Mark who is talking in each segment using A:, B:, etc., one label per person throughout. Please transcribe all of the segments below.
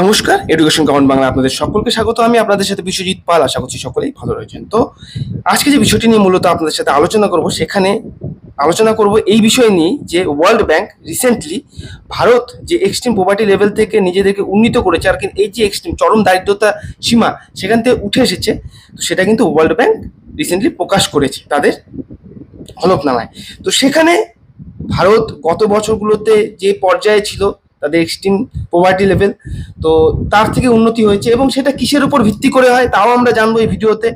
A: নমস্কার education common Bangla আপনাদের সকলকে স্বাগত। আমি আপনাদের সাথে বিশ্বজিৎ পাল, আশা করছি সকলেই ভালো রয়েছেন। তো আজকে যে বিষয়টি নিয়ে মূলত আপনাদের সাথে আলোচনা করব, সেখানে আলোচনা করব এই বিষয় নিয়ে যে ওয়ার্ল্ড ব্যাংক রিসেন্টলি ভারত যে এক্সট্রিম পোভার্টি লেভেল থেকে নিজেদেরকে উন্নীত করেছে, আর কিন্তু এই যে এক্সট্রিম চরম দারিদ্রতা সীমা সেখান থেকে উঠে এসেছে, তো সেটা কিন্তু ওয়ার্ল্ড ব্যাংক রিসেন্টলি প্রকাশ করেছে তাদের হলফনামায়। তো সেখানে ভারত গত বছরগুলোতে যে পর্যায়ে ছিল তাদের এক্সট্রিম পোভার্টি লেভেল তো তার থেকে উন্নতি হয়েছে এবং সেটা কিসের উপর ভিত্তি করে হয় তাও আমরা জানব এই ভিডিওতে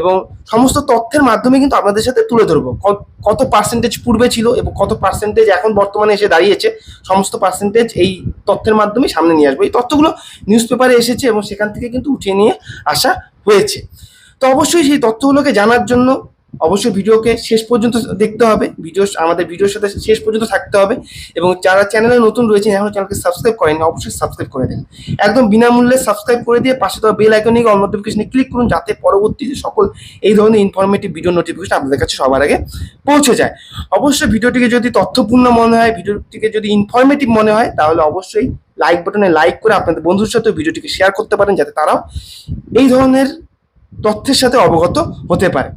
A: এবং সমস্ত তথ্যের মাধ্যমে কিন্তু আপনাদের সাথে তুলে ধরবো। কত পার্সেন্টেজ পূর্বে ছিল এবং কত পার্সেন্টেজ এখন বর্তমানে এসে দাঁড়িয়েছে, সমস্ত পার্সেন্টেজ এই তথ্যের মাধ্যমে সামনে নিয়ে আসব। এই তথ্যগুলো নিউজ পেপারে এসেছে এবং সেখান থেকে কিন্তু উঠিয়ে নিয়ে আসা হয়েছে। তো অবশ্যই সেই তথ্যগুলোকে জানার জন্য অবশ্যই ভিডিওকে শেষ পর্যন্ত দেখতে হবে। ভিডিও আমাদের ভিডিওর সাথে শেষ পর্যন্ত থাকতে হবে। এবং যারা চ্যানেলে নতুন রয়েছেন, এখন চ্যানেলকে সাবস্ক্রাইব করেন অবশ্যই সাবস্ক্রাইব করে দিন। একদম বিনামূল্যে সাবস্ক্রাইব করে দিয়ে পাশে দেওয়া বেল আইকনে অল নোটিফিকেশনে ক্লিক করুন, যাতে পরবর্তীতে সকল এই ধরনের ইনফরমেটিভ ভিডিও নোটিফিকেশন আপনাদের কাছে সবার আগে পৌঁছে যায়। অবশ্যই ভিডিওটিকে যদি তথ্যপূর্ণ মনে হয়, ভিডিওটিকে যদি ইনফরমেটিভ মনে হয়, তাহলে অবশ্যই লাইক বাটনে লাইক করে আপনাদের বন্ধুর সাথে ভিডিওটিকে শেয়ার করতে পারেন, যাতে তারাও এই ধরনের তথ্যের সাথে অবগত হতে পারে।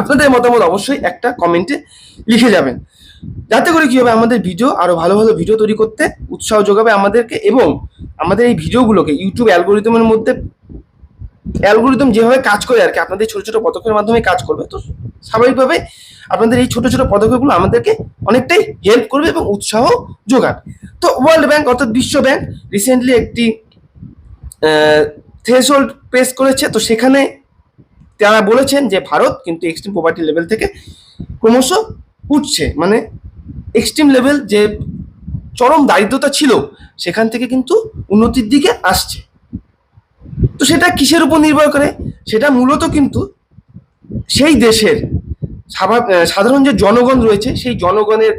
A: আপনাদের মতামত অবশ্যই একটা কমেন্টে লিখে যাবেন। যাতে করে কি হবে আমাদের ভিডিও আরও ভালো ভালো ভিডিও তৈরি করতে উৎসাহ যোগাবে আমাদেরকে এবং আমাদের এই ভিডিওগুলোকে ইউটিউব অ্যালগোরিদমের মধ্যে অ্যালগোরিদম যেভাবে কাজ করে আর কি, আপনাদের ছোট ছোট পদক্ষেপের মাধ্যমে কাজ করবে, তো স্বাভাবিকভাবে আপনাদের এই ছোট ছোট পদক্ষেপগুলো আমাদেরকে অনেকটাই হেল্প করবে এবং উৎসাহ যোগাবে। তো ওয়ার্ল্ড ব্যাংক অর্থাৎ বিশ্ব ব্যাংক রিসেন্টলি একটি থ্রেশহোল্ড প্রেস করেছে, তো সেখানে তারা বলেছেন যে ভারত কিন্তু এক্সট্রিম পোভার্টি লেভেল থেকে ক্রমশ উঠছে। মানে এক্সট্রিম লেভেল যে চরম দারিদ্রতা ছিল, সেখান থেকে কিন্তু উন্নতির দিকে আসছে। তো সেটা কিসের উপর নির্ভর করে? সেটা মূলত কিন্তু সেই দেশের সাধারণ যে জনগণ রয়েছে, সেই জনগণের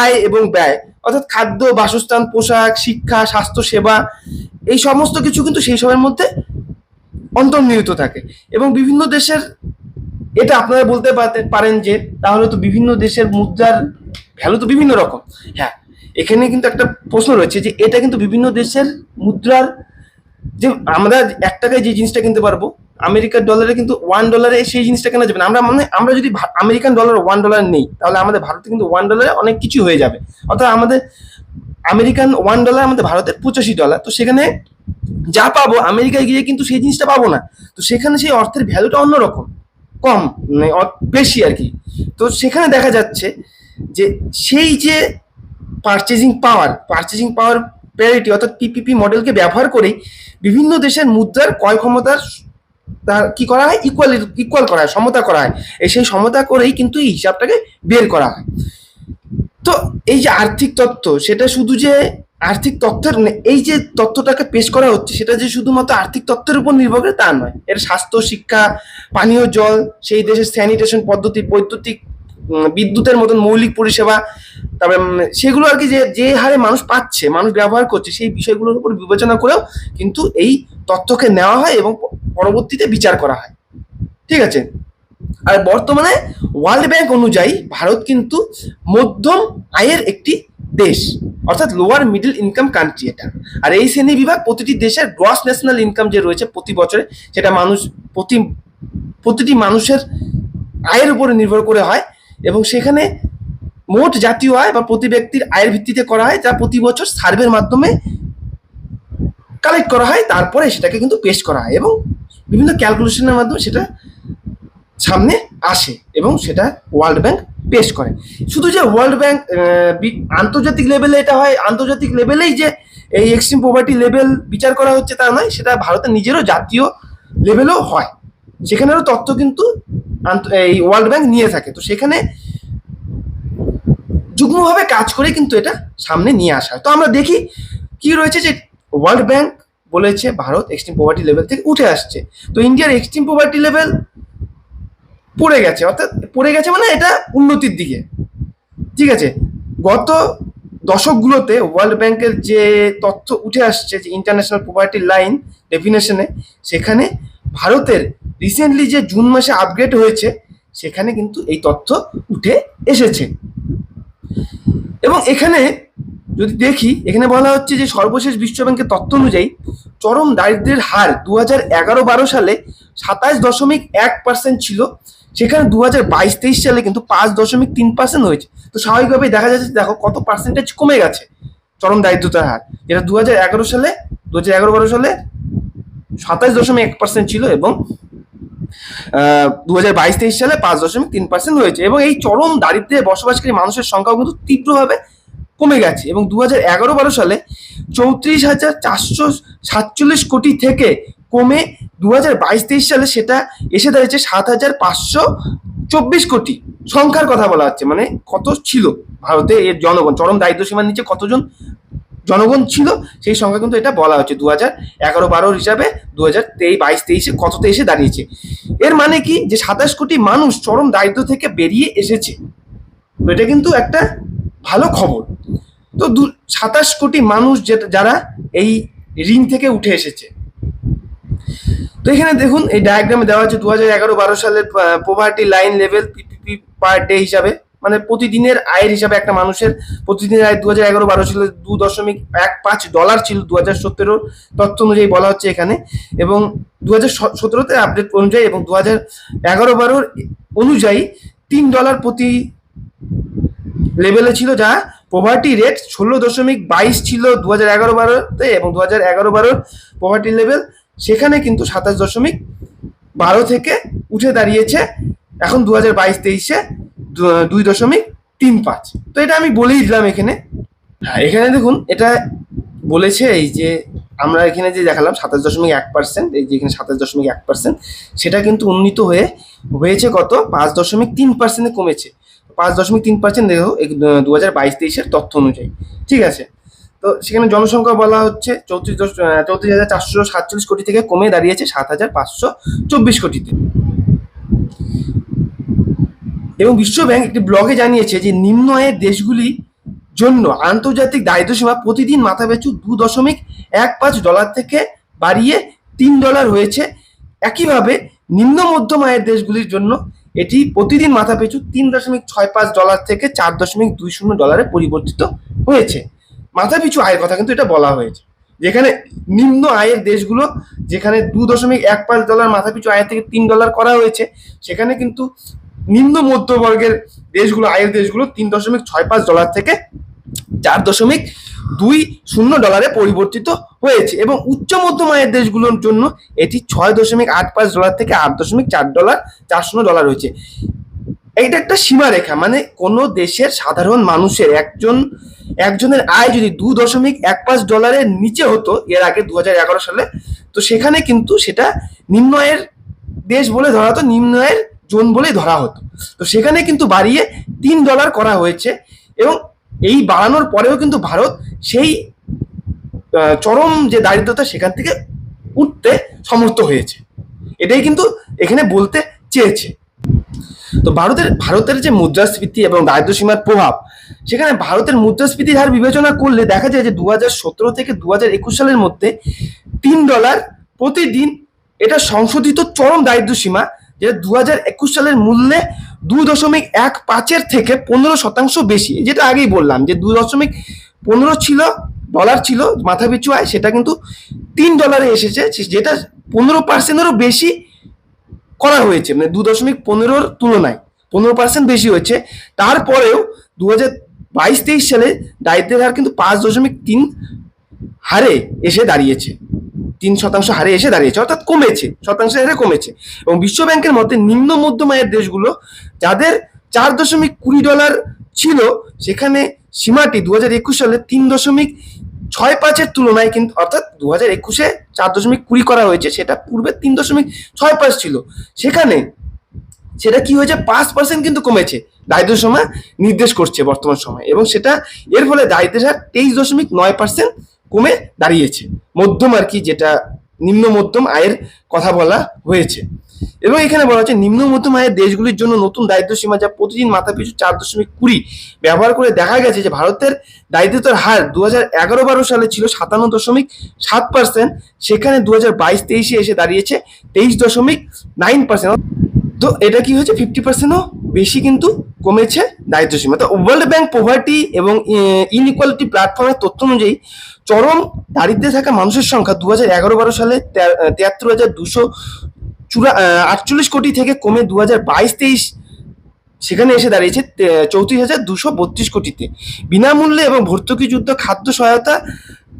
A: আয় এবং ব্যয়, অর্থাৎ খাদ্য, বাসস্থান, পোশাক, শিক্ষা স্বাস্থ্য সেবা এই সমস্ত কিছু কিন্তু সেই সময়ের মধ্যে অন্তর্নিহিত থাকে। এবং বিভিন্ন দেশের, এটা আপনারা বলতে পারেন যে, তাহলে তো বিভিন্ন দেশের মুদ্রার ভ্যালু তো বিভিন্ন রকম। হ্যাঁ এখানে কিন্তু একটা প্রশ্ন রয়েছে যে, এটা কিন্তু বিভিন্ন দেশের মুদ্রার যে, আমরা এক টাকায় যে জিনিসটা কিনতে পারব, আমেরিকার ডলারে কিন্তু ওয়ান ডলারে সেই জিনিসটা কেনা যাবে না। আমরা মানে আমরা যদি আমেরিকান ডলার ওয়ান ডলার নেই, তাহলে আমাদের ভারতে কিন্তু ওয়ান ডলারে অনেক কিছু হয়ে যাবে। অর্থাৎ আমাদের আমেরিকান ওয়ান ডলার আমাদের ভারতের পঁচাশি ডলার তো সেখানে যা পাবো, আমেরিকায় গিয়ে কিন্তু সেই জিনিসটা পাবো না। তো সেখানে সেই অর্থের ভ্যালুটা অন্যরকম, কম মানে বেশি আর কি। তো সেখানে দেখা যাচ্ছে যে সেই যে purchasing power purchasing power parity অর্থাৎ পিপিপি মডেলকে ব্যবহার করেই বিভিন্ন দেশের মুদ্রার ক্রয় ক্ষমতার তার কি করা হয়? ইকুয়াল ইকুয়াল করা হয়, সমতা করা হয়। এই সেই সমতা করেই কিন্তু এই হিসাবটাকে বের করা হয়। তো এই যে আর্থিক তত্ত্ব, সেটা শুধু যে আর্থিক তত্ত্বের এই যে তত্ত্বটাকে পেশ করা হচ্ছে, সেটা যে শুধুমাত্র আর্থিক তত্ত্বের উপর নির্ভর করে তা নয়। এর স্বাস্থ্য, শিক্ষা, পানীয় জল, সেই দেশের স্যানিটেশন পদ্ধতি, বৈদ্যুতিক বিদ্যুতের মতন মৌলিক পরিষেবা, তারপরে সেগুলো আর কি যে যে হারে মানুষ পাচ্ছে, মানুষ ব্যবহার করছে, সেই বিষয়গুলোর উপর বিবেচনা করেও কিন্তু এই তথ্যকে নেওয়া হয় এবং পরবর্তীতে বিচার করা হয়। ঠিক আছে? আর বর্তমানে ওয়ার্ল্ড ব্যাংক অনুযায়ী ভারত কিন্তু মধ্যম আয়ের একটি দেশ, অর্থাৎ লোয়ার মিডল ইনকাম কান্ট্রি এটা। আর এই শ্রেণি বিভাগ প্রতিটি দেশের গ্রস ন্যাশনাল ইনকাম যে রয়েছে প্রতি বছরে, সেটা মানুষ প্রতি প্রতিটি মানুষের আয়ের উপরে নির্ভর করে হয় এবং সেখানে মোট জাতীয় আয় বা প্রতি ব্যক্তির আয়ের ভিত্তিতে করা হয়, যা প্রতি বছর সার্ভের মাধ্যমে কালেক্ট করা হয়, তারপরে সেটাকে কিন্তু পেশ করা হয় এবং বিভিন্ন ক্যালকুলেশনের মাধ্যমে সেটা সামনে আসে এবং সেটা ওয়ার্ল্ড ব্যাংক পেশ করে। শুধু যে ওয়ার্ল্ড ব্যাংক আন্তর্জাতিক লেভেলে এটা হয়, আন্তর্জাতিক লেভেলেই যে এই এক্সট্রিম পোভার্টি লেভেল বিচার করা হচ্ছে তা নয়, সেটা ভারতের নিজেরও জাতীয় লেভেলেও হয়। সেখানেরও তথ্য কিন্তু এই ওয়ার্ল্ড ব্যাংক নিয়ে থাকে। তো সেখানে যুগ্মভাবে কাজ করে কিন্তু এটা সামনে নিয়ে আসা হয়। তো আমরা দেখি কি রয়েছে যে ওয়ার্ল্ড ব্যাংক বলেছে ভারত এক্সট্রিম পোভার্টি লেভেল থেকে উঠে আসছে। তো ইন্ডিয়ার এক্সট্রিম পোভার্টি লেভেল পড়ে গেছে, অর্থাৎ পড়ে গেছে মানে এটা উন্নতির দিকে। ঠিক আছে? গত দশকগুলোতে ওয়ার্ল্ড ব্যাংকের যে তথ্য উঠে আসছে, যে ইন্টারন্যাশনাল প্রপার্টি লাইন ডেফিনেশনে সেখানে ভারতের রিসেন্টলি যে জুন মাসে আপগ্রেড হয়েছে, সেখানে কিন্তু এই তথ্য উঠে এসেছে। এবং এখানে যদি দেখি, এখানে বলা হচ্ছে যে সর্বশেষ বিশ্ব ব্যাংকের তথ্য অনুযায়ী চরম দারিদ্র্যের হার দু হাজার এগারো বারো সালে সাতাশ দশমিক এক পার্সেন্ট ছিল। সেখানে দু হাজার বাইশ, তেইশ সালে কিন্তু পাঁচ দশমিক তিন পার্সেন্ট হয়েছে। তো স্বাভাবিকভাবেই দেখা যাচ্ছে দেখো কত পার্সেন্টেজ কমে গেছে চরম দারিদ্রতার হার। যেটা দু হাজার এগারো সালে দু হাজার এগারো বারো সালে সাতাশ দশমিক এক পার্সেন্ট ছিল এবং দু হাজার বাইশ, তেইশ সালে পাঁচ দশমিক তিন পার্সেন্ট হয়েছে। এবং এই চরম দারিদ্র্যে বসবাসকারী মানুষের সংখ্যাও কিন্তু তীব্রভাবে কমে গেছে। এবং দু হাজার এগারো বারো সালে চৌত্রিশ হাজার চারশো সাতচল্লিশ কোটি থেকে কমে দু হাজার বাইশ তেইশ সালে সেটা এসে দাঁড়িয়েছে সাত হাজার পাঁচশো চব্বিশ কোটি। সংখ্যার কথা বলা হচ্ছে মানে কত ছিল ভারতে এর জনগণ, চরম দায়িত্ব সীমার নিচে কতজন জনগণ ছিল, সেই সংখ্যা কিন্তু এটা বলা হচ্ছে দু হাজার এগারো বারোর হিসাবে দু হাজার তেইশ, বাইশ তেইশে কততে এসে দাঁড়িয়েছে। এর মানে কি? যে সাতাশ কোটি মানুষ চরম দারিদ্র থেকে বেরিয়ে এসেছে। এটা কিন্তু একটা ভালো খবর। তো দু সাতাশ কোটি মানুষ যেটা যারা এই ঋণ থেকে উঠে এসেছে তো এখানে দেখুন, এই ডায়াগ্রামে দেওয়া হচ্ছে দু হাজার এগারো বারো সালের poverty line level PPP per day হিসাবে। মানে প্রতিদিনের আয়ের হিসাবে একটা মানুষের প্রতিদিনের আয় দু হাজার এগারো বারো সালে দু দশমিক এক পাঁচ ডলার ছিল দু হাজার সতেরো তথ্য অনুযায়ী বলা হচ্ছে এখানে। এবং দু হাজার সতেরোতে আপডেট অনুযায়ী এবং দু হাজার এগারো বারোর অনুযায়ী তিন ডলার প্রতি লেভেলে ছিল, যা পোভার্টি রেট ষোলো দশমিক বাইশ ছিল দু হাজার এগারো বারোতে এবং দু হাজার এগারো বারোর পোভার্টি লেভেল সেখানে কিন্তু সাতাশ দশমিক বারো থেকে উঠে দাঁড়িয়েছে এখন দু হাজার বাইশ তেইশে দুই দশমিক তিন পাঁচ। তো এটা আমি বলেই দিলাম এখানে। হ্যাঁ এখানে দেখুন, এটা বলেছে এই যে আমরা এখানে যে দেখালাম সাতাশ দশমিক এক পার্সেন্ট, এই যে এখানে সাতাশ দশমিক এক পার্সেন্ট, সেটা কিন্তু উন্নীত হয়ে হয়েছে কত? পাঁচ দশমিক তিন পার্সেন্টে কমেছে। পাঁচ দশমিক তিন পার্সেন্ট দেখো দু হাজার বাইশ তেইশের তথ্য অনুযায়ী। ঠিক আছে? তো সেখানে জনসংখ্যা বলা হচ্ছে চৌত্রিশ চৌত্রিশ হাজার চারশো সাতচল্লিশ কোটি থেকে কমে দাঁড়িয়েছে সাত হাজার পাঁচশো চব্বিশ কোটিতে। এবং বিশ্ব ব্যাংক একটি ব্লগে জানিয়েছে যে নিম্ন আয়ের দেশগুলি জন্য আন্তর্জাতিক দারিদ্র্যসীমা প্রতিদিন মাথাপিছু দু দশমিক এক পাঁচ ডলার থেকে বাড়িয়ে তিন ডলার হয়েছে। একইভাবে নিম্ন মধ্যম আয়ের দেশগুলির জন্য এটি প্রতিদিন মাথাপিছু তিন দশমিক ছয় পাঁচ ডলার থেকে চার দশমিক দুই শূন্য ডলারে পরিবর্তিত হয়েছে। মাথাপিছু আয়ের কথা কিন্তু এটা বলা হয়েছে। যেখানে নিম্ন আয়ের দেশগুলো, যেখানে দু দশমিক এক পাঁচ ডলার মাথাপিছু আয়ের থেকে তিন ডলার করা হয়েছে, সেখানে কিন্তু নিম্ন মধ্যবর্গের দেশগুলো, আয়ের দেশগুলো তিন দশমিক ছয় পাঁচ ডলার থেকে চার দশমিক দুই শূন্য ডলারে পরিবর্তিত হয়েছে এবং উচ্চ মধ্যম আয়ের দেশগুলোর জন্য এটি ছয় দশমিক আট পাঁচ ডলার থেকে আট দশমিক চার ডলার, চার শূন্য ডলার হয়েছে। এইটা একটা সীমারেখা মানে কোনো দেশের সাধারণ মানুষের একজন, একজনের আয় যদি দু দশমিক এক পাঁচ ডলারের নিচে হতো, এর আগে দু হাজার এগারো সালে, তো সেখানে কিন্তু সেটা নিম্ন আয়ের দেশ বলে ধরা হতো নিম্ন আয়ের জোন বলেই ধরা হতো। তো সেখানে কিন্তু বাড়িয়ে তিন ডলার করা হয়েছে এবং এই বাড়ানোর পরেও কিন্তু ভারত সেই চরম যে দারিদ্রতা সেখান থেকে উঠতে সমর্থ হয়েছে। এটাই কিন্তু এখানে বলতে চেয়েছে। তো ভারতের ভারতের যে মুদ্রাস্ফীতি এবং দারিদ্র সীমার প্রভাব, সেখানে ভারতের মুদ্রাস্ফীতির হার বিবেচনা করলে দেখা যায় যে দু সতেরো থেকে দু একুশ সালের মধ্যে তিন ডলার প্রতিদিন এটা সংশোধিত চরম দারিদ্র সীমা যেটা দু একুশ সালের মূল্যে দু দশমিক এক পাঁচের থেকে পনেরো শতাংশ বেশি। যেটা আগেই বললাম যে দু দশমিক পনেরো ছিল, ডলার ছিল মাথা পিছু আয়, সেটা কিন্তু তিন ডলারে এসেছে যেটা পনেরো পার্সেন্টেরও বেশি করা হয়েছে মানে দু দশমিক পনেরোর তুলনায়, পনেরো পার্সেন্ট বেশি হয়েছে। তারপরেও দু হাজার বাইশ তেইশ সালে দারিদ্রের হার কিন্তু পাঁচ দশমিক তিন হারে এসে দাঁড়িয়েছে। তিন শতাংশ হারে এসে দাঁড়িয়েছে, অর্থাৎ কমেছে, শতাংশ হারে কমেছে। এবং বিশ্ব ব্যাংকের মতে নিম্ন মধ্যম আয়ের দেশগুলো, যাদের চার দশমিক কুড়ি ডলার ছিল, সেখানে সীমাটি দু হাজার একুশ সালে তিন দশমিক ছয় পাঁচের তুলনায় কিন্তু, অর্থাৎ দু হাজার একুশে চার দশমিক কুড়ি করা হয়েছে, সেটা পূর্বে তিন দশমিক ছয় পাঁচ ছিল। সেখানে সেটা কি হয়েছে? পাঁচ পার্সেন্ট কিন্তু কমেছে দারিদ্র সময় নির্দেশ করছে বর্তমান সময়, এবং সেটা এর ফলে দারিদ্রের হার তেইশ দশমিক নয় পার্সেন্ট কমে দাঁড়িয়েছে। মধ্যম আর কি, যেটা নিম্ন মধ্যম আয়ের কথা বলা হয়েছে। এবং এখানে বলা হচ্ছে নিম্ন মধ্যম আয়ের দেশগুলির জন্য নতুন দারিদ্র সীমা যা প্রতিদিন মাথা পিছু চার দশমিক কুড়ি ব্যবহার করে দেখা গেছে যে ভারতের দারিদ্রতার হার দু হাজার এগারো বারো সালে ছিল সাতান্ন দশমিক সাত পার্সেন্ট সেখানে দু হাজার বাইশ তেইশে এসে দাঁড়িয়েছে তেইশ দশমিক নাইন পার্সেন্ট তো এটা কি হয়েছে? ফিফটি পার্সেন্টও বেশি কিন্তু কমেছে দায়িত্ব দারিদ্র্যসীমা তো ওয়ার্ল্ড ব্যাংক পোভার্টি এবং ইনইকুয়ালিটি প্ল্যাটফর্মের তথ্য অনুযায়ী চরম দারিদ্র্যে থাকা মানুষের সংখ্যা দু হাজার এগারো বারো সালে তিয়াত্তর হাজার দুশো চুরা আটচল্লিশ কোটি থেকে কমে দু হাজার বাইশ তেইশ সেখানে এসে দাঁড়িয়েছে চৌত্রিশ হাজার দুশো বত্রিশ কোটিতে। বিনামূল্যে এবং ভর্তুকি যুদ্ধ খাদ্য সহায়তা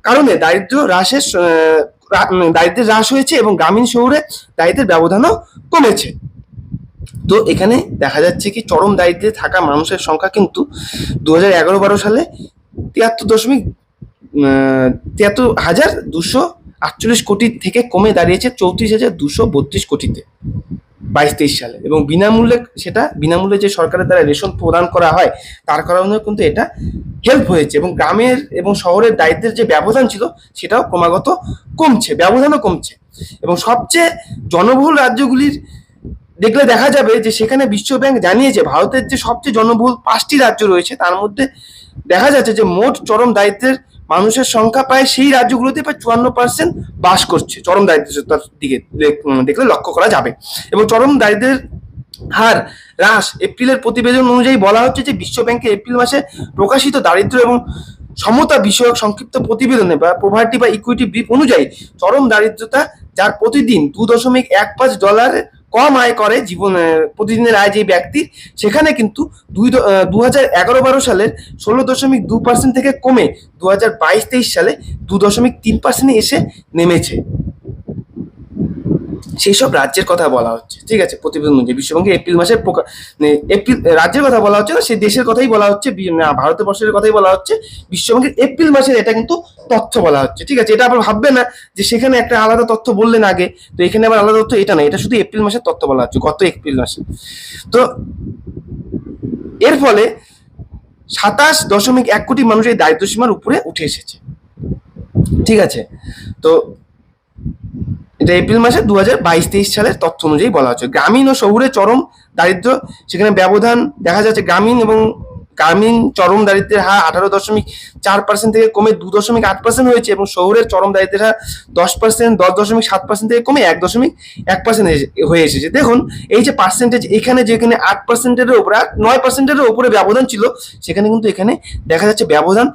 A: কারণে দারিদ্র্য হ্রাসের আহ, রা- উম, দারিদ্র্যের হ্রাস হয়েছে এবং গ্রামীণ শহরে দারিদ্র্যের ব্যবধানও কমেছে। তো এখানে দেখা যাচ্ছে কি চরম দারিদ্র্যে থাকা মানুষের সংখ্যা কিন্তু দু হাজার এগারো বারো সালে তিয়াত্তর দশমিক তিয়াত্তর হাজার দুশো আটচল্লিশ কোটি থেকে কমে দাঁড়িয়েছে চৌত্রিশ হাজার দুশো বত্রিশ কোটিতে বাইশ তেইশ সালে এবং বিনামূল্যে সেটা বিনামূল্যে যে সরকারের দ্বারা রেশন প্রদান করা হয়, তার কারণে কিন্তু এটা হেল্প হয়েছে এবং গ্রামের এবং শহরের দায়িত্বের যে ব্যবধান ছিল সেটাও ক্রমাগত কমছে, ব্যবধানও কমছে এবং সবচেয়ে জনবহুল রাজ্যগুলির দেখলে দেখা যাবে যে সেখানে বিশ্ব ব্যাংক জানিয়েছে ভারতের যে সবচেয়ে জনবহুল পাঁচটি রাজ্য রয়েছে, তার মধ্যে দেখা যাচ্ছে যে মোট চরম দারিদ্রের মানুষের সংখ্যা প্রায় সেই রাজ্যগুলোতে প্রায় চুয়ান্ন পার্সেন্ট বাস করছে। চরম দারিদ্রতার দিকে দেখলে লক্ষ্য করা যাবে। এবং চরম দারিদ্রের হার হ্রাস এপ্রিলের প্রতিবেদন অনুযায়ী বলা হচ্ছে যে বিশ্ব ব্যাংকের এপ্রিল মাসে প্রকাশিত দারিদ্র এবং সমতা বিষয়ক সংক্ষিপ্ত প্রতিবেদনে বা প্রভার্টি বা ইকুইটি ব্রিফ অনুযায়ী চরম দারিদ্রতা যার প্রতিদিন দু দশমিক এক পাঁচ ডলার কম আয় করে জীবন প্রতিদিনের আয় যে ব্যক্তির সেখানে কিন্তু দুই দু হাজার এগারো বারো সালের ষোলো দশমিক দু পার্সেন্ট থেকে কমে দু হাজার বাইশ তেইশ সালে দু দশমিক তিন পার্সেন্টে এসে নেমেছে। সেই সব রাজ্যের কথা বলা হচ্ছে, ঠিক আছে? প্রতিবেদন অনুযায়ী। বিশ্বব্যাংকের এপ্রিল মাসের প্রকা- মানে এপ্রিল রাজ্যের কথা বলা হচ্ছে না সেই দেশের কথাই বলা হচ্ছে ভারতবর্ষের কথাই বলা হচ্ছে। বিশ্বব্যাংকের এপ্রিল মাসের এটা কিন্তু তথ্য বলা হচ্ছে, ঠিক আছে? এটা আবার ভাববে না যে সেখানে একটা আলাদা তথ্য বললেন আগে, তো এখানে আবার আলাদা তথ্য, এটা না, এটা শুধু এপ্রিল মাসের তথ্য বলা হচ্ছে, গত এপ্রিল মাসে। তো এর ফলে সাতাশ দশমিক এক কোটি মানুষ এই দারিদ্র সীমার উপরে উঠে এসেছে, ঠিক আছে? তো এটা এপ্রিল মাসে দু হাজার বাইশ তেইশ সালের তথ্য অনুযায়ী বলা হচ্ছে। গ্রামীণ ও শহুরে চরম দারিদ্র, সেখানে ব্যবধান দেখা যাচ্ছে গ্রামীণ এবং গ্রামীণ চরম দারিদ্রের হার আঠারো দশমিক চার পার্সেন্ট থেকে কমে দু দশমিক আট পার্সেন্ট হয়েছে এবং শহরের চরম দারিদ্রের হার দশ পার্সেন্ট দশ দশমিক সাত পার্সেন্ট থেকে কমে এক দশমিক এক পার্সেন্ট হয়ে এসেছে। দেখুন, এই যে পার্সেন্টেজ এখানে যেখানে আট পার্সেন্টের উপরে আট নয় পার্সেন্টের উপরে ব্যবধান ছিল, সেখানে কিন্তু এখানে দেখা যাচ্ছে ব্যবধান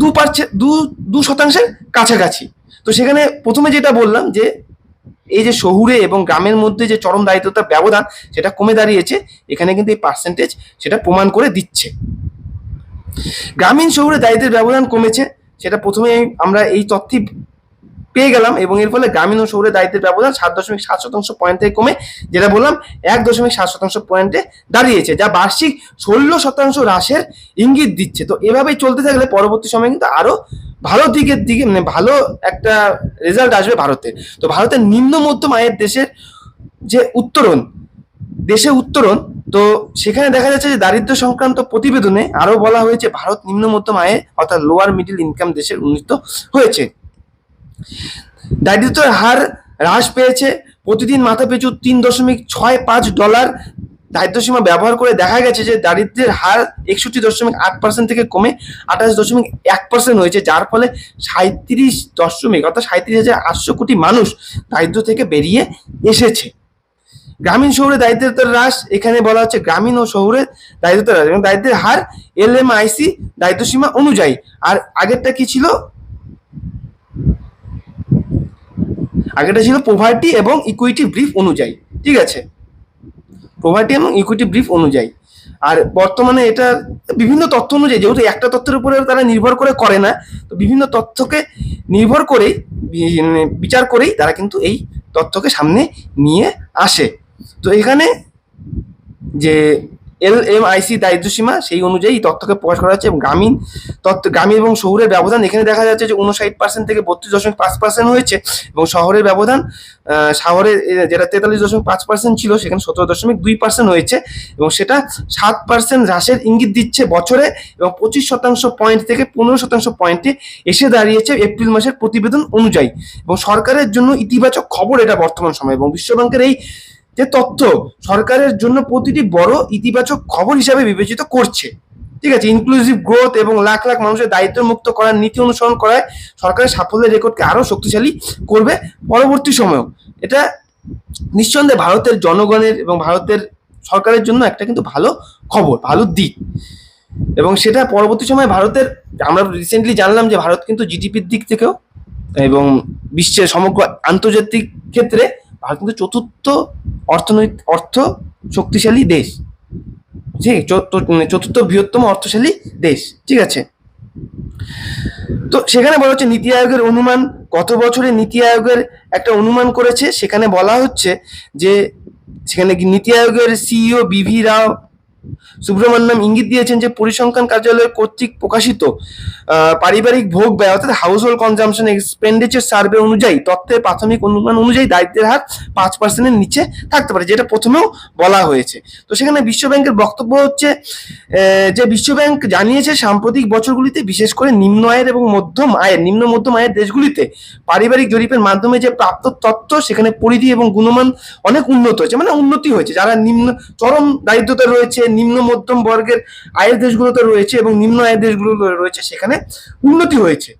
A: দু পার্সেন্ট দু দু শতাংশের কাছাকাছি। তো সেখানে প্রথমে যেটা বললাম যে, এই যে শহুরে এবং গ্রামের মধ্যে যে চরম দারিদ্রতার ব্যবধান, সেটা কমে দাঁড়িয়েছে, এখানে কিন্তু এই পার্সেন্টেজ সেটা প্রমাণ করে দিচ্ছে। গ্রামীণ শহুরে দারিদ্রের ব্যবধান কমেছে, সেটা প্রথমে আমরা এই তথ্যই পেয়ে গেলাম এবং এর ফলে গ্রামীণ ও শহুরে দারিদ্রের ব্যবধান সাত দশমিক সাত শতাংশ পয়েন্ট থেকে কমে, যেটা বললাম এক দশমিক সাত শতাংশ পয়েন্টে দাঁড়িয়েছে, যা বার্ষিক ষোলো শতাংশ হ্রাসের ইঙ্গিত দিচ্ছে। তো এভাবেই চলতে থাকলে পরবর্তী সময়ে কিন্তু আরও ভালো দিকের দিকে মানে ভালো একটা রেজাল্ট আসবে ভারতে। তো ভারতের নিম্ন মধ্যম আয়ের দেশের যে উত্তরণ, দেশে উত্তরণ, তো সেখানে দেখা যাচ্ছে যে দারিদ্র সংক্রান্ত প্রতিবেদনে আরও বলা হয়েছে ভারত নিম্ন মধ্যম আয়ে, অর্থাৎ লোয়ার মিডিল ইনকাম দেশের উন্নীত হয়েছে। দারিদ্র্যের হার হ্রাস পেয়েছে। প্রতিদিন মাথা পিছু তিন দশমিক ছয় পাঁচ ডলার দারিদ্র্যসীমা ব্যবহার করে দেখা গেছে যে দারিদ্র্যের হার একষট্টি দশমিক আট পার্সেন্ট থেকে কমে আঠাশ দশমিক এক পার্সেন্ট হয়েছে, যার ফলে সাঁত্রিশ দশমিক অর্থাৎ সাঁত্রিশ হাজার আটশো কোটি মানুষ দারিদ্র থেকে বেরিয়ে এসেছে। গ্রামীণ শহরে দারিদ্রতার হ্রাস, এখানে বলা হচ্ছে গ্রামীণ ও শহরে দারিদ্রতার হ্রাস। এবং দারিদ্রের হার এল এম আইসি দারিদ্রসীমা অনুযায়ী। আর আগেরটা কি ছিল? আগেটা ছিল পোভার্টি এবং ইকুইটি ব্রিফ অনুযায়ী। ঠিক আছে? পোভার্টি এবং ইকুইটি ব্রিফ অনুযায়ী। আর বর্তমানে এটা বিভিন্ন তথ্য অনুযায়ী, যেহেতু একটা তথ্যের উপরে তারা নির্ভর করে করে না, তো বিভিন্ন তথ্যকে নির্ভর করেই মানে বিচার করেই তারা কিন্তু এই তথ্যকে সামনে নিয়ে আসে। তো এখানে যে এল, এম আইসি দারিদ্র্যসীমা সেই অনুযায়ী তথ্যকে প্রকাশ করা হচ্ছে এবং গ্রামীণ তথ্য, গ্রামীণ এবং শহরের ব্যবধান এখানে দেখা যাচ্ছে যে উনষাট পার্সেন্ট থেকে বত্রিশ দশমিক পাঁচ পার্সেন্ট হয়েছে এবং শহরের ব্যবধান শহরে যেটা তেতাল্লিশ দশমিক পাঁচ পার্সেন্ট ছিল সেখানে সতেরো দশমিক দুই পার্সেন্ট হয়েছে এবং সেটা সাত পার্সেন্ট হ্রাসের ইঙ্গিত দিচ্ছে বছরে এবং পঁচিশ শতাংশ পয়েন্ট থেকে পনেরো শতাংশ পয়েন্টে এসে দাঁড়িয়েছে এপ্রিল মাসের প্রতিবেদন অনুযায়ী এবং সরকারের জন্য ইতিবাচক খবর এটা বর্তমান সময় এবং বিশ্বব্যাংকের এই যে তথ্য সরকারের জন্য প্রতিটি বড় ইতিবাচক খবর হিসাবে বিবেচিত করছে। ঠিক আছে ইনক্লুসিভ গ্রোথ এবং লাখ লাখ মানুষের দায়িত্ব মুক্ত করার নীতি অনুসরণ করায় সরকারের সাফল্যের রেকর্ডকে আরও শক্তিশালী করবে পরবর্তী সময়েও। এটা নিঃসন্দেহে ভারতের জনগণের এবং ভারতের সরকারের জন্য একটা কিন্তু ভালো খবর, ভালো দিক। এবং সেটা পরবর্তী সময় ভারতের, আমরা রিসেন্টলি জানলাম যে ভারত কিন্তু জিডিপির দিক থেকেও এবং বিশ্বের সমগ্র আন্তর্জাতিক ক্ষেত্রে ভারত কিন্তু চতুর্থ অর্থনৈতিক অর্থ শক্তিশালী দেশ। ঠিক চতুর্থ চতুর্থ বৃহত্তম অর্থশালী দেশ। ঠিক আছে? তো সেখানে বলা হচ্ছে নীতি আয়োগের অনুমান কত বছরে নীতি আয়োগের একটা অনুমান করেছে। সেখানে বলা হচ্ছে যে, সেখানে নীতি আয়োগের সিইও বিভি রাও সুব্রমণ্যম ইঙ্গিত দিয়েছেন যে পরিসংখ্যান কার্যালয় কর্তৃক প্রকাশিত পারিবারিক ভোগ ব্যয় অর্থাৎ household consumption expenditure survey অনুযায়ী তথ্যের প্রাথমিক অনুমান অনুযায়ী দারিদ্রের হার পাঁচ পার্সেন্টের নিচে থাকতে পারে, যেটা প্রথমেও বলা হয়েছে। তো সেখানে বিশ্বব্যাংকের বক্তব্য হচ্ছে যে বিশ্বব্যাংক জানিয়েছে সাম্প্রতিক বছরগুলিতে বিশেষ করে নিম্ন আয়ের এবং মধ্যম আয়ের, নিম্ন মধ্যম আয়ের দেশগুলিতে পারিবারিক জরিপের মাধ্যমে যে প্রাপ্ত তথ্য, সেখানে পরিধি এবং গুণমান অনেক উন্নত হয়েছে মানে উন্নতি হয়েছে। যারা নিম্ন, চরম দারিদ্রতা রয়েছে নিম্ন মধ্যম বর্গের আয়ের দেশগুলোতে রয়েছে এবং নিম্ন আয়ের দেশগুলো রয়েছে, সেখানে উন্নতি হয়েছে।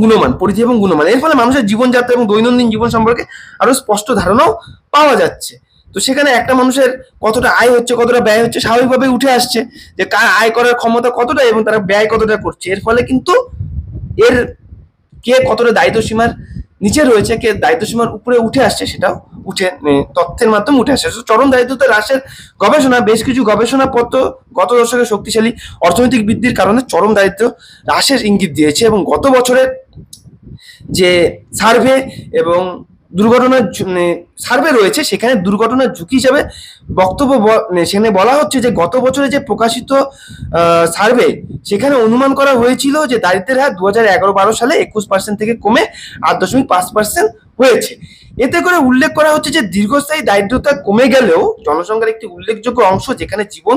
A: গুণমান, পরিধি এবং গুণমান। এর ফলে মানুষের জীবনযাত্রা এবং দৈনন্দিন জীবন সম্পর্কে আরও স্পষ্ট ধারণাও পাওয়া যাচ্ছে। তো সেখানে একটা মানুষের কতটা আয় হচ্ছে, কতটা ব্যয় হচ্ছে স্বাভাবিকভাবে উঠে আসছে যে কার আয় করার ক্ষমতা কতটা এবং তারা ব্যয় কতটা করছে। এর ফলে কিন্তু এর কে কতটা দায়িত্ব সীমার নিচে রয়েছে, কে দায়িত্ব সীমার উপরে উঠে আসছে সেটাও উঠে তথ্যের মাধ্যমে উঠে আসে। চরম দারিদ্রতা হ্রাসের গবেষণা, বেশ কিছু গবেষণাপত্র গত দশকে শক্তিশালী অর্থনৈতিক বৃদ্ধির কারণে চরম দারিদ্র হ্রাসের ইঙ্গিত দিয়েছে এবং গত বছরের যে সার্ভে এবং দুর্ঘটনার সার্ভে রয়েছে, সেখানে দুর্ঘটনার ঝুঁকি হিসাবে বক্তব্য মানে সেখানে বলা হচ্ছে যে গত বছরে যে প্রকাশিত সার্ভে সেখানে অনুমান করা হয়েছিল যে দারিদ্রের হার দু হাজার এগারো বারো সালে একুশ পার্সেন্ট থেকে কমে আট দশমিক পাঁচ পার্সেন্ট হয়েছে। এতে করে উল্লেখ করা হচ্ছে যে দীর্ঘস্থায়ী দারিদ্রতা কমে গেলেও জনসংখ্যার একটি উল্লেখযোগ্য অংশ যেখানে জীবন,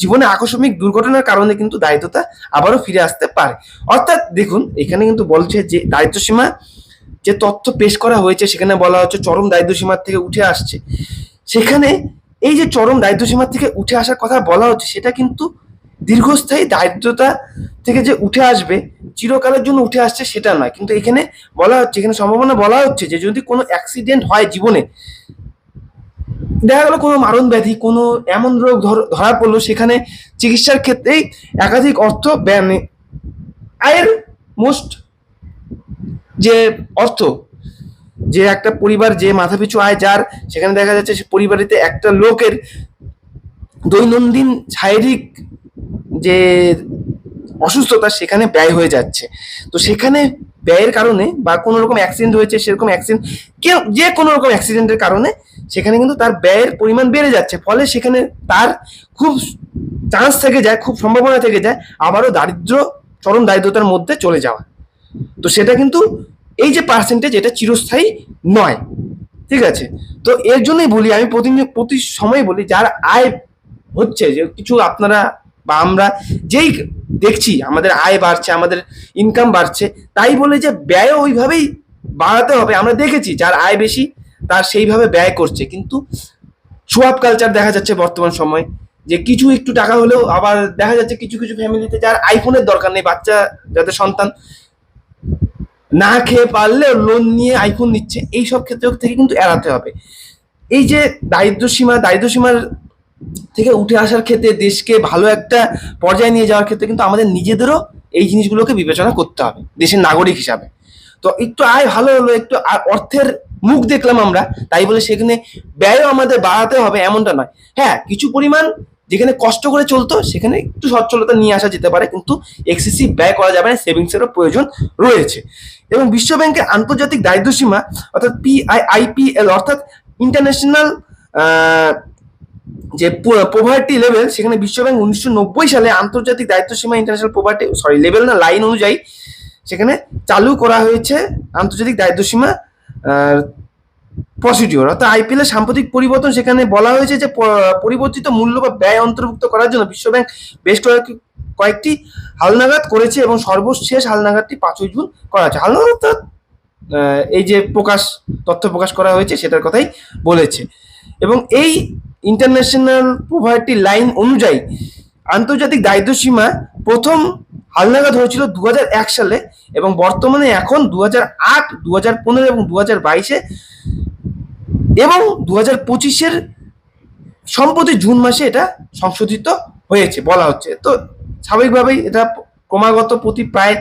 A: জীবনে আকস্মিক দুর্ঘটনার কারণে কিন্তু দারিদ্রতা আবারও ফিরে আসতে পারে। অর্থাৎ দেখুন, এখানে কিন্তু বলছে যে দারিদ্র সীমা যে তথ্য পেশ করা হয়েছে, সেখানে বলা হচ্ছে চরম দারিদ্র সীমার থেকে উঠে আসছে। সেখানে এই যে চরম দারিদ্র সীমার থেকে উঠে আসার কথা বলা হচ্ছে, সেটা কিন্তু দীর্ঘস্থায়ী দারিদ্রতা থেকে যে উঠে আসবে, চিরকালের জন্য উঠে আসছে সেটা নয়। কিন্তু এখানে বলা হচ্ছে, এখানে সম্ভাবনা বলা হচ্ছে যে যদি কোনো অ্যাক্সিডেন্ট হয় জীবনে, দেখা গেল কোনো মারণ ব্যাধি, কোনো এমন রোগ ধর- পড়ল, সেখানে চিকিৎসার ক্ষেত্রেই একাধিক অর্থ ব্যয় আয়ের মোস্ট যে অর্থ, যে একটা পরিবার যে মাথাপিছু আয় যার, সেখানে দেখা যাচ্ছে সে পরিবারেতে একটা লোকের দৈনন্দিন শারীরিক যে অসুস্থতা সেখানে ব্যয় হয়ে যাচ্ছে। তো সেখানে ব্যয়ের কারণে বা কোনো রকম অ্যাক্সিডেন্ট হয়েছে, সেরকম অ্যাক্সিডেন্ট কেউ, যে কোনো রকম অ্যাক্সিডেন্টের কারণে সেখানে কিন্তু তার ব্যয়ের পরিমাণ বেড়ে যাচ্ছে। ফলে সেখানে তার খুব চান্স থেকে যায়, খুব সম্ভাবনা থেকে যায়, আবারও দারিদ্র, চরম দারিদ্রতার মধ্যে চলে যাওয়া। তো সেটা কিন্তু এই যে পার্সেন্টেজ এটা চিরস্থায়ী নয়, ঠিক আছে? তো এর জন্যই বলি, আমি প্রতিনিয়ত প্রতি সময় বলি, যার আয় হচ্ছে, যে কিছু আপনারা বা আমরা যেই দেখছি, আমাদের আয় বাড়ছে, আমাদের ইনকাম বাড়ছে, তাই বলে যে ব্যয় ওইভাবেই বাড়াতে হবে। আমরা দেখেছি, যার আয় বেশি, তার সেইভাবে ব্যয় করছে। কিন্তু সোয়াব কালচার দেখা যাচ্ছে বর্তমান সময়, যে কিছু একটু টাকা হলেও আবার দেখা যাচ্ছে কিছু কিছু ফ্যামিলিতে যার আইফোনের দরকার নেই, বাচ্চা, যাদের সন্তান না খেয়ে পারলে লোন নিয়ে আইফোন নিচ্ছে। এই সব ক্ষেত্র থেকে কিন্তু এড়াতে হবে। এই যে দারিদ্র সীমা, দারিদ্র সীমার থেকে উঠে আসার ক্ষেত্রে দেশকে ভালো একটা পর্যায়ে নিয়ে যাওয়ার ক্ষেত্রে কিন্তু আমাদের নিজেদেরও এই জিনিসগুলোকে বিবেচনা করতে হবে, দেশের নাগরিক হিসাবে। তো একটু আয় ভালো হলো, একটু অর্থের মুখ দেখলাম আমরা, তাই বলে সেখানে ব্যয়ও আমাদের বাড়াতে হবে এমনটা নয়। হ্যাঁ কিছু পরিমাণ যেখানে কষ্ট করে চলতো, সেখানে একটু সচ্ছলতা নিয়ে আসা যেতে পারে, কিন্তু এক্সেসিভ ব্যয় করা যাবে না, সেভিংসেরও প্রয়োজন রয়েছে। এবং বিশ্ব ব্যাংকের আন্তর্জাতিক দারিদ্র সীমা অর্থাৎ পিআই আইপিএল অর্থাৎ ইন্টারন্যাশনাল যে পোভার্টি লেভেল সেখানে বিশ্বব্যাংক উনিশশো নব্বই সালে আন্তর্জাতিক দায়িত্ব সীমা ইন্টারন্যাশনাল পোভার্টি সরি লেভেল না লাইন অনুযায়ী সেখানে চালু করা হয়েছে আন্তর্জাতিক দায়িত্ব সীমা প্রসিডিওর অর্থাৎ আইপিএল এর সাম্প্রতিক পরিবর্তন সেখানে বলা হয়েছে যে পরিবর্তিত মূল্য বা ব্যয় অন্তর্ভুক্ত করার জন্য বিশ্বব্যাংক বেশ কয়েক- কয়েকটি হালনাগাদ করেছে এবং সর্বশেষ হালনাগাদটি পাঁচই জুন করা হয়েছে। হালনাগাদ এই যে প্রকাশ, তথ্য প্রকাশ করা হয়েছে সেটার কথাই বলেছে। এবং এই ইন্টারন্যাশনাল পোভার্টি লাইন অনুযায়ী আন্তর্জাতিক দারিদ্র সীমা প্রথম হালনাগাদ হয়েছিল দু সালে এবং বর্তমানে এখন দু হাজার আট দু পনেরো এবং দু হাজার বাইশে এবং দু হাজার পঁচিশের সম্প্রতি জুন মাসে এটা সংশোধিত হয়েছে, বলা হচ্ছে। তো স্বাভাবিকভাবেই এটা ক্রমাগত প্রতি প্রায়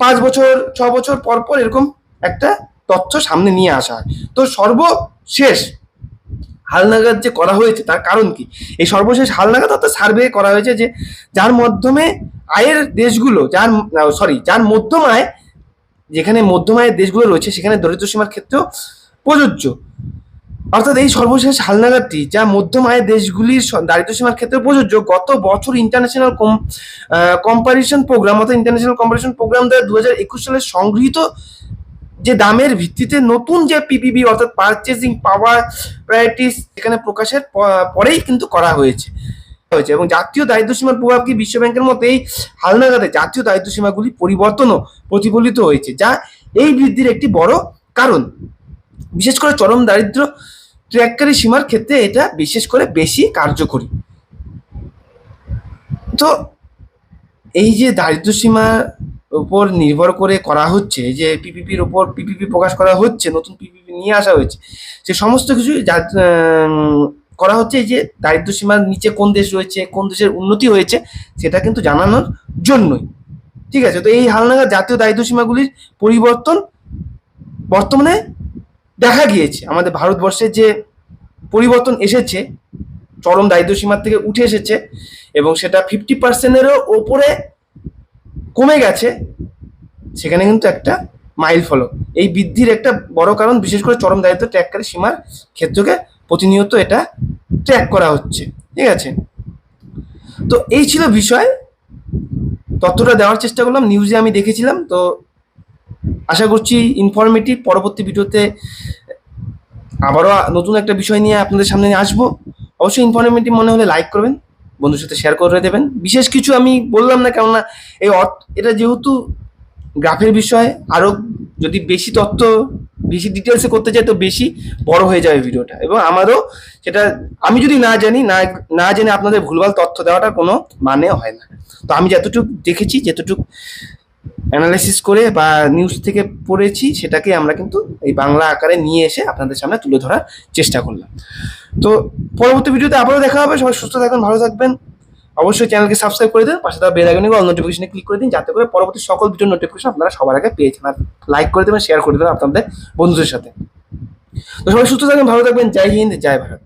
A: পাঁচ বছর, ছ বছর পর পর এরকম একটা তথ্য সামনে নিয়ে আসা হয়। তো সর্বশেষ হালনাগাদ যে করা হয়েছে, তার কারণ কি? এই সর্বশেষ হালনাগাদ অর্থাৎ সার্ভে করা হয়েছে যে, যার মাধ্যমে আয়ের দেশগুলো, যার সরি যার মধ্যম আয় যেখানে মধ্যম আয়ের দেশগুলো রয়েছে, সেখানে দরিদ্র সীমার ক্ষেত্রেও প্রযোজ্য। অর্থাৎ এই সর্বশেষ হালনাগাদটি, যা মধ্যম আয়ের দেশগুলির দারিদ্র সীমার ক্ষেত্রে প্রযোজ্য, গত বছর ইন্টারন্যাশনাল কম্পারিশন প্রোগ্রাম অর্থাৎ ইন্টারন্যাশনাল কম্পারিশন প্রোগ্রাম দ্বারা দু হাজার একুশ সালে সংগৃহীত যে দামের ভিত্তিতে নতুন যে পিপিবি অর্থাৎ পারচেজিং পাওয়ার প্রায়োরিটিস এখানে প্রকাশের পরেই কিন্তু করা হয়েছে। হয়েছে এবং জাতীয় দারিদ্র সীমার প্রভাব কি বিশ্ব ব্যাংকের মতো এই হালনাগাদে জাতীয় দারিদ্র সীমাগুলি পরিবর্তনও প্রতিফলিত হয়েছে, যা এই বৃদ্ধির একটি বড় কারণ। বিশেষ করে চরম দারিদ্র ট্র্যাককারী সীমার ক্ষেত্রে এটা বিশেষ করে বেশি কার্যকরী। তো এই যে দারিদ্র সীমার উপর নির্ভর করে করা হচ্ছে, যে পিপিপির উপর পিপিপি প্রকাশ করা হচ্ছে, নতুন পিপিপি নিয়ে আসা হয়েছে, সে সমস্ত কিছু করা হচ্ছে এই যে দারিদ্র সীমার নিচে কোন দেশ রয়েছে, কোন দেশের উন্নতি হয়েছে, সেটা কিন্তু জানানোর জন্যই। ঠিক আছে? তো এই হালনাগাদ জাতীয় দারিদ্র সীমাগুলির পরিবর্তন বর্তমানে দেখা গিয়েছে। আমাদের ভারতবর্ষের যে পরিবর্তন এসেছে, চরম দারিদ্র সীমার থেকে উঠে এসেছে এবং সেটা ফিফটি পার্সেন্টেরও ওপরে কমে গেছে, সেখানে কিন্তু একটা মাইল ফলক। এই বৃদ্ধির একটা বড় কারণ, বিশেষ করে চরম দারিদ্র ট্র্যাককারী সীমার ক্ষেত্রকে প্রতিনিয়ত এটা ট্র্যাক করা হচ্ছে, ঠিক আছে? তো এই ছিল বিষয়। তথ্যটা দেওয়ার চেষ্টা করলাম নিউজে আমি দেখেছিলাম, তো আশা করছি ইনফরমেটিভ পরবর্তী ভিডিওতে আবারও নতুন একটা বিষয় নিয়ে আপনাদের সামনে আসব। অবশ্যই ইনফরমেটিভ মনে হলে লাইক করবেন, বন্ধুর সাথে শেয়ার করে দেবেন। বিশেষ কিছু আমি বললাম না, কেননা এই এটা যেহেতু গ্রাফের বিষয়ে আরও যদি বেশি তথ্য, বেশি ডিটেলসে করতে চাই তো বেশি বড় হয়ে যাবে ভিডিওটা। এবং আমারও সেটা আমি যদি না জানি, না না জেনে আপনাদের ভুলভাল তথ্য দেওয়াটা কোনো মানে হয় না। তো আমি যতটুকু দেখেছি, যতটুকু অ্যানালাইসিস করে বা নিউজ থেকে পড়েছি, সেটাকে আমরা কিন্তু এই বাংলা আকারে নিয়ে এসে আপনাদের সামনে তুলে ধরার চেষ্টা করলাম। তো পরবর্তী ভিডিওতে আবারও দেখা হবে। সবাই সুস্থ থাকবেন, ভালো থাকবেন। অবশ্যই চ্যানেলকে সাবস্ক্রাইব করে দিন পাশে তার বেল আইকনে অল নোটিফিকেশনে ক্লিক করে দিন, যাতে করে পরবর্তী সকল ভিডিও নোটিফিকেশন আপনারা সবার আগে পেয়ে যান। আর লাইক করে দেবেন শেয়ার করে দেবেন আপনাদের বন্ধুদের সাথে। তো সবাই সুস্থ থাকবেন, ভালো থাকবেন, জয় হিন্দ, জয় ভারত।